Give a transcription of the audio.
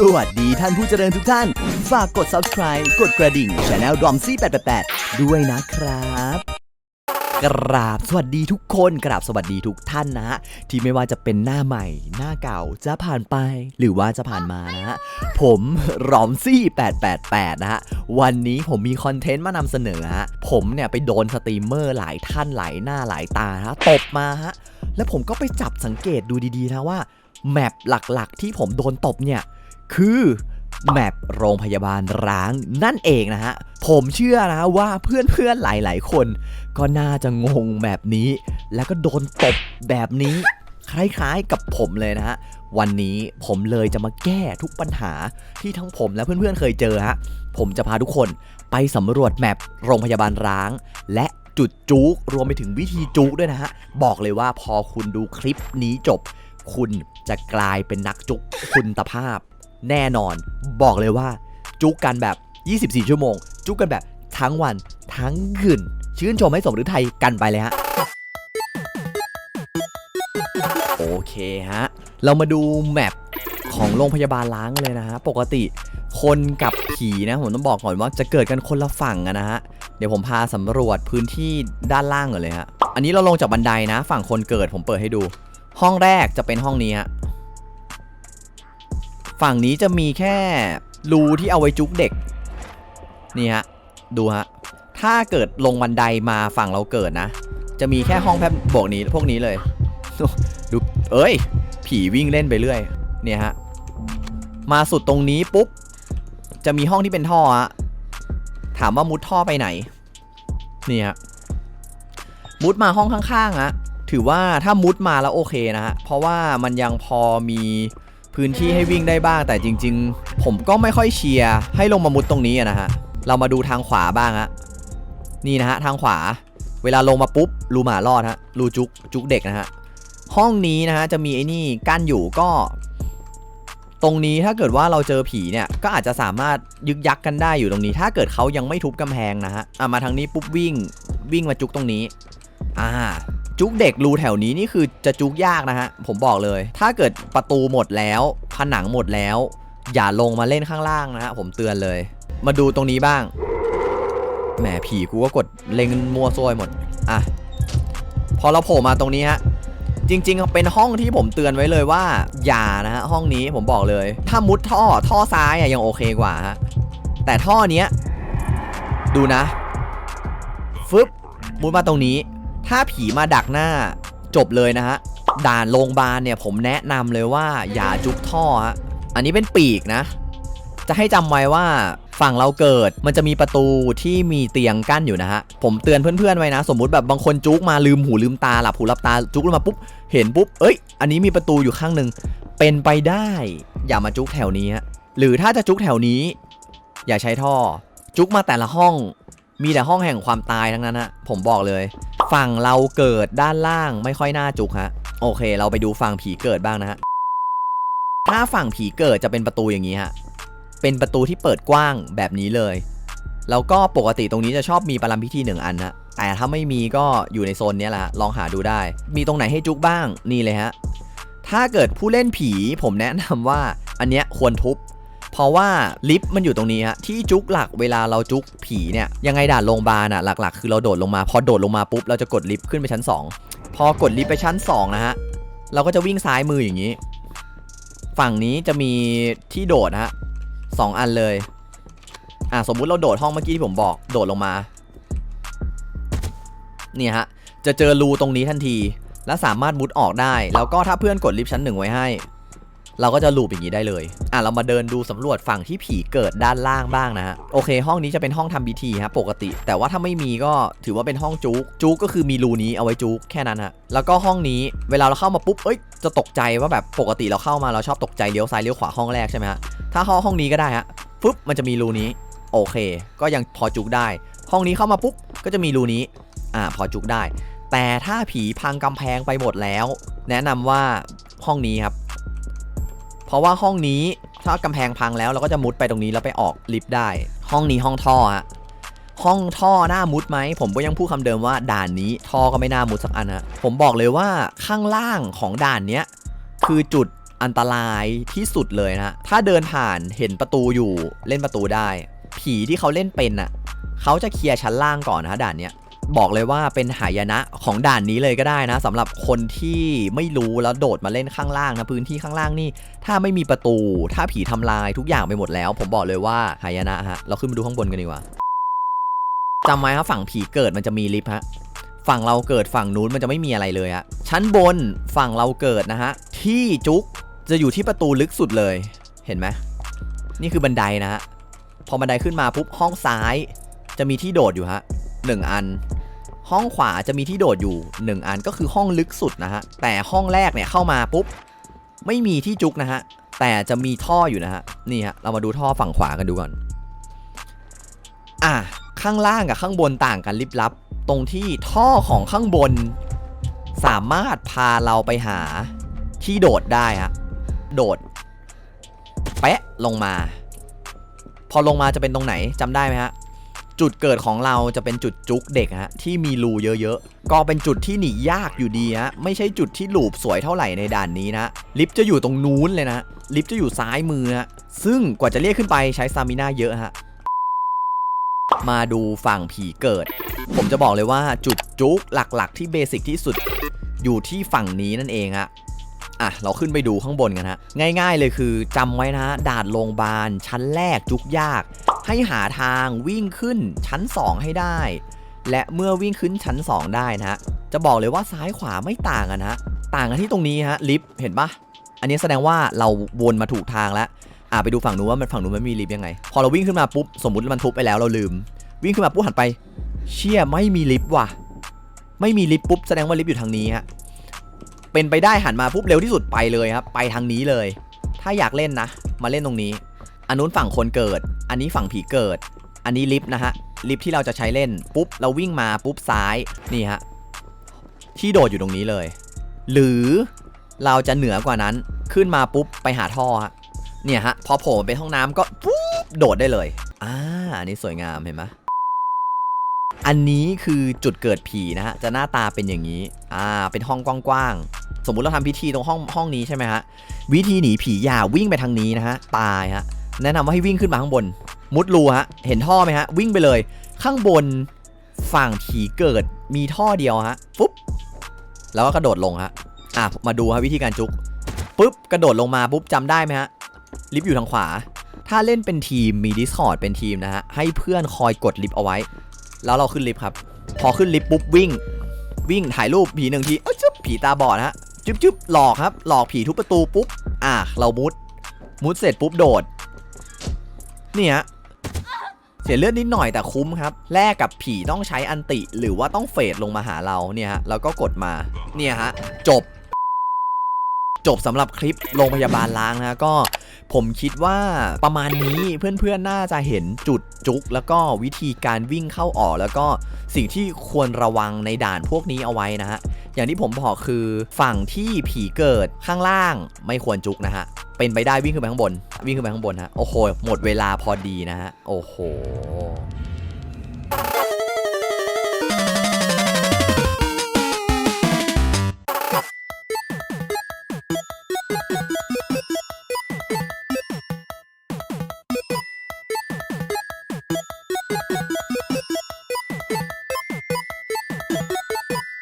สวัสดีท่านผู้เจริญทุกท่าน ฝากกด subscribe กดกระดิ่ง Channel d r o m z 888 ด้วยนะครับ กราบสวัสดีทุกคน กราบสวัสดีทุกท่านนะฮะที่ไม่ว่าจะเป็นหน้าใหม่ หน้าเก่าจะผ่านไป หรือว่าจะผ่านมานะฮะผมรอมซี่888 นะฮะวันนี้ผมมีคอนเทนต์มานำเสนอฮะผมเนี่ยไปโดนสตรีมเมอร์หลายท่านหลายหน้าหลายตาฮะตบมาฮะแล้วผมก็ไปจับสังเกตดูดีๆนะว่าแมปหลักๆ ที่ผมโดนตบเนี่ย คือแมปโรงพยาบาลร้างนั่นเองนะฮะ ผมเชื่อนะว่าเพื่อนๆหลายๆ คน ก็น่าจะงงแบบนี้ แล้วก็โดนตบแบบนี้ คล้ายๆกับผมเลยนะฮะ วันนี้ผมเลยจะมาแก้ทุกปัญหาที่ทั้งผมและเพื่อนๆเคยเจอฮะ ผมจะพาทุกคนไปสำรวจแมปโรงพยาบาลร้าง และจุดจุกรวมไปถึงวิธีจุกด้วยนะฮะ บอกเลยว่าพอคุณดูคลิปนี้จบ คุณจะกลายเป็นนักจุกคุณภาพ แน่นอน บอกเลยว่า จุกกันแบบ 24 ชั่วโมง จุกกันแบบทั้งวันทั้งคืนชื่นชมให้สมฤทัยกันไปเลยฮะโอเคฮะ เรามาดูแมปของโรงพยาบาลล้างเลยนะฮะ ปกติคนกับผีนะผมต้องบอกก่อนว่าจะเกิดกันคนละฝั่งนะฮะ เดี๋ยวผมพาสำรวจพื้นที่ด้านล่างก่อนเลยฮะ อันนี้เราลงจากบันไดนะ ฝั่งคนเกิดผมเปิดให้ดู ห้องแรกจะเป็นห้องนี้ฮะ ฝั่งนี้จะมีแค่รูที่เอาไว้จุกเด็ก นี่ฮะ ดูฮะ ถ้าเกิดลงบันไดมาฝั่งเราเกิดนะ จะมีแค่ห้องแพทย์บอกนี้พวกนี้เลย ดู เอ้ย ผีวิ่งเล่นไปเรื่อย เนี่ยฮะ มาสุดตรงนี้ปุ๊บ จะมีห้องที่เป็นท่อฮะ ถามว่ามุดท่อไปไหน นี่ฮะ มุดมาห้องข้างๆฮะ ถือว่าถ้ามุดมาแล้วโอเคนะฮะ เพราะว่ามันยังพอมี พื้นที่ให้วิ่งได้บ้าง แต่จริง ๆ ผมก็ไม่ค่อยเชียร์ให้ลงมามุดตรงนี้นะฮะ เรามาดูทางขวาบ้างฮะ นี่นะฮะทางขวา เวลาลงมาปุ๊บรูหมารอดฮะ รูจุกจุกเด็กนะฮะ ห้องนี้นะฮะจะมีไอ้นี่กั้นอยู่ก็ ตรงนี้ถ้าเกิดว่าเราเจอผีเนี่ย ก็อาจจะสามารถยึกยักกันได้อยู่ตรงนี้ ถ้าเกิดเขายังไม่ทุบกำแพงนะฮะ อะมาทางนี้ปุ๊บวิ่งวิ่งมาจุกตรงนี้ อ่า จุกเด็กรูแถวนี้นี่คือจะจุกยากนะฮะ ผมบอกเลย ถ้าเกิดประตูหมดแล้วผนังหมดแล้ว อย่าลงมาเล่นข้างล่างนะฮะ ผมเตือนเลย มาดูตรงนี้บ้าง แหมผีกูก็กดเล็งมัวซวยหมด อะ พอเราโผล่มาตรงนี้ฮะจริงๆ เป็นห้องที่ผมเตือนไว้เลยว่า อย่านะฮะห้องนี้ผมบอกเลย ถ้ามุดท่อท่อซ้ายอะยังโอเคกว่าฮะแต่ท่อเนี้ย ดูนะฟึบมุดมาตรงนี้ ถ้าผีมาดักหน้าจบเลยนะฮะ ด่านโรงพยาบาลเนี่ยผมแนะนำเลยว่าอย่าจุกท่อฮะ อันนี้เป็นปีกนะ จะให้จำไว้ว่าฝั่งเราเกิดมันจะมีประตูที่มีเตียงกั้นอยู่นะฮะ ผมเตือนเพื่อนๆไว้นะ สมมุติแบบบางคนจุกมาลืมหูลืมตาหลับหูหลับตาจุกลงมาปุ๊บเห็นปุ๊บเอ้ย อันนี้มีประตูอยู่ข้างหนึ่งเป็นไปได้ อย่ามาจุกแถวนี้หรือถ้าจะจุกแถวนี้ อย่าใช้ท่อ จุกมาแต่ละห้อง มีแต่ห้องแห่งความตายทั้งนั้นฮะผมบอกเลย ฝั่งเราเกิดด้านล่างไม่ค่อยน่าจุกฮะ โอเค เราไปดูฝั่งผีเกิดบ้างนะฮะ ถ้าฝั่งผีเกิดจะเป็นประตูอย่างนี้ฮะ เป็นประตูที่เปิดกว้างแบบนี้เลย แล้วก็ปกติตรงนี้จะชอบมีประลัมพิธีหนึ่งอันนะแต่ถ้าไม่มีก็อยู่ในโซนนี้แหละลองหาดูได้ มีตรงไหนให้จุกบ้างนี่เลยฮะ ถ้าเกิดผู้เล่นผีผมแนะนำว่าอันเนี้ยควรทุบ เพราะว่าลิฟต์มันอยู่ตรงนี้ฮะที่จุกหลักเวลาเราจุกผีเนี่ยยังไงด่านโรงพยาบาลอะหลัก ๆ คือเราโดดลงมา พอโดดลงมาปุ๊บเราจะกดลิฟต์ขึ้นไปชั้น 2 พอกดลิฟต์ไปชั้น2นะฮะเราก็จะวิ่งซ้ายมืออย่างนี้ ฝั่งนี้จะมีที่โดดฮะสองอันเลยอะสมมุติเราโดดห้องเมื่อกี้ที่ผมบอกโดดลงมาเนี่ยฮะจะเจอรูตรงนี้ทันที และสามารถมุดออกได้ แล้วก็ถ้าเพื่อนกดลิฟต์ชั้นหนึ่งไว้ให้ เราก็จะลูปอย่างนี้ได้เลย อะเรามาเดินดูสำรวจฝั่งที่ผีเกิดด้านล่างบ้างนะฮะ โอเค ห้องนี้จะเป็นห้องทำพิธีครับปกติ แต่ว่าถ้าไม่มีก็ถือว่าเป็นห้องจุกจุกก็คือมีรูนี้เอาไว้จุกแค่นั้นฮะ แล้วก็ห้องนี้เวลาเราเข้ามาปุ๊บ เอ้ย จะตกใจว่าแบบปกติเราเข้ามาเราชอบตกใจเลี้ยวซ้ายเลี้ยวขวาห้องแรกใช่ไหมฮะ ถ้าห้องห้องนี้ก็ได้ฮะ ปุ๊บ มันจะมีรูนี้ โอเค ก็ยังพอจุกได้ ห้องนี้เข้ามาปุ๊บ ก็จะมีรูนี้ อ่า พอจุกได้ แต่ถ้าผีพังกำแพงไปหมดแล้ว แนะนำว่าห้องนี้ครับ เพราะว่าห้องนี้ถ้ากำแพงพังแล้วเราก็จะมุดไปตรงนี้แล้วไปออกลิฟต์ได้ ห้องนี้ห้องท่อฮะห้องท่อหน้ามุดไหม ผมก็ยังพูดคำเดิมว่าด่านนี้ท่อก็ไม่น่ามุดสักอันฮะผมบอกเลยว่าข้างล่างของด่านเนี้ยคือจุดอันตรายที่สุดเลยนะถ้าเดินผ่านเห็นประตูอยู่เล่นประตูได้ ผีที่เขาเล่นเป็นอะเขาจะเคลียร์ชั้นล่างก่อนนะฮะด่านเนี้ย บอกเลยว่าเป็นหายนะของด่านนี้เลยก็ได้นะสำหรับคนที่ไม่รู้แล้วโดดมาเล่นข้างล่างนะพื้นที่ข้างล่างนี่ ถ้าไม่มีประตู ถ้าผีทำลายทุกอย่างไปหมดแล้ว ผมบอกเลยว่าหายนะฮะเราขึ้นไปดูข้างบนกันดีกว่าจำไว้ครับฝั่งผีเกิดมันจะมีลิฟต์ฮะฝั่งเราเกิดฝั่งนู้นมันจะไม่มีอะไรเลยฮะชั้นบนฝั่งเราเกิดนะฮะที่จุกจะอยู่ที่ประตูลึกสุดเลย เห็นไหมนี่คือบันไดนะฮะพอบันไดขึ้นมาปุ๊บห้องซ้าย จะมีที่โดดอยู่ฮะหนึ่งอัน ห้องขวาจะมีที่โดดอยู่ 1 อันก็คือห้องลึกสุดนะฮะ แต่ห้องแรกเนี่ยเข้ามาปุ๊บ ไม่มีที่จุกนะฮะ แต่จะมีท่ออยู่นะฮะ นี่ฮะ เรามาดูท่อฝั่งขวากันดูก่อน อะ ข้างล่างกับข้างบนต่างกันลิบลับ ตรงที่ท่อของข้างบน สามารถพาเราไปหาที่โดดได้ฮะ โดด แปะลงมา พอลงมาจะเป็นตรงไหนจำได้ไหมฮะ จุดเกิดของเราจะเป็นจุดจุกเด็กฮะที่มีรูเยอะๆ ก็เป็นจุดที่หนียากอยู่ดีฮะไม่ใช่จุดที่หลูบสวยเท่าไหร่ในด่านนี้นะ ลิฟต์จะอยู่ตรงนู้นเลยนะ ลิฟต์จะอยู่ซ้ายมือฮะซึ่งกว่าจะเรียกขึ้นไปใช้ซามิน่าเยอะฮะมาดูฝั่งผีเกิด ผมจะบอกเลยว่าจุดจุกหลักๆ ที่เบสิกที่สุดอยู่ที่ฝั่งนี้นั่นเองฮะอะ เราขึ้นไปดูข้างบนกันฮะ ง่ายๆเลยคือจำไว้นะฮะด่านโรงพยาบาลชั้นแรกจุกยาก ให้หาทางวิ่งขึ้นชั้น 2 ให้ได้ และเมื่อวิ่งขึ้นชั้น 2 ได้นะฮะจะบอกเลยว่าซ้ายขวาไม่ต่างกันนะฮะต่างกันที่ตรงนี้ฮะลิฟต์เห็นปะอันนี้แสดงว่าเราวนมาถูกทางแล้วอ่าไปดูฝั่งนู้นว่ามันฝั่งนู้นมันมีลิฟต์ยังไง พอเราวิ่งขึ้นมาปุ๊บสมมติมันทุบไปแล้วเราลืม วิ่งขึ้นมาปุ๊บหันไป เชี่ยไม่มีลิฟต์ว่ะ ไม่มีลิฟต์ปุ๊บแสดงว่าลิฟต์อยู่ทางนี้ฮะเป็นไปได้หันมาปุ๊บเร็วที่สุดไปเลยครับไปทางนี้เลย ถ้าอยากเล่นนะ มาเล่นตรงนี้ อันนู้นฝั่งคนเกิด อันนี้ฝั่งผีเกิด อันนี้ลิฟต์นะฮะ ลิฟต์ที่เราจะใช้เล่น ปุ๊บ เราวิ่งมาปุ๊บซ้าย นี่ฮะ ที่โดดอยู่ตรงนี้เลย หรือเราจะเหนือกว่านั้น ขึ้นมาปุ๊บไปหาท่อฮะ เนี่ยฮะ พอโผล่มาเป็นห้องน้ำก็ปุ๊บโดดได้เลย อ่า อันนี้สวยงามเห็นไหมอันนี้คือจุดเกิดผีนะฮะ จะหน้าตาเป็นอย่างนี้ อ่า เป็นห้องกว้างๆ สมมุติเราทำพิธีตรงห้องห้องนี้ใช่ไหมฮะ วิธีหนีผีอย่าวิ่งไปทางนี้นะฮะ ตายฮะ แนะนำว่าให้วิ่งขึ้นมาข้างบน มุดรูฮะ เห็นท่อไหมฮะ วิ่งไปเลย ข้างบนฝั่งผีเกิดมีท่อเดียวฮะปุ๊บ แล้วก็กระโดดลงฮะ อะ มาดูฮะวิธีการจุกปุ๊บ กระโดดลงมาปุ๊บจำได้ไหมฮะ ลิฟต์อยู่ทางขวา ถ้าเล่นเป็นทีมมี Discord เป็นทีมนะฮะ ให้เพื่อนคอยกดลิฟต์เอาไว้ แล้วเราขึ้นลิฟต์ครับ พอขึ้นลิฟต์ปุ๊บวิ่ง วิ่งถ่ายรูปผีหนึ่งทีเอ้ยจุ๊บผีตาบอดฮะ จุ๊บจุ๊บหลอกครับ หลอกผีทุบประตูปุ๊บ อะ เรามุด มุดเสร็จปุ๊บโดด นี่ฮะเสียเลือดนิดหน่อยแต่คุ้มครับ แลกกับผีต้องใช้อันติ หรือว่าต้องเฟดลงมาหาเราเนี่ยฮะแล้วก็กดมาเนี่ยฮะจบ จบสำหรับคลิปโรงพยาบาลล้างนะก็ผมคิดว่าประมาณนี้เพื่อนๆน่าจะเห็นจุดจุก แล้วก็วิธีการวิ่งเข้าออก แล้วก็สิ่งที่ควรระวังในด่านพวกนี้เอาไว้นะฮะอย่างที่ผมบอกคือฝั่งที่ผีเกิดข้างล่างไม่ควรจุกนะฮะเป็นไปได้วิ่งขึ้นไปข้างบน วิ่งขึ้นไปข้างบนฮะโอ้โหหมดเวลาพอดีนะฮะโอ้โห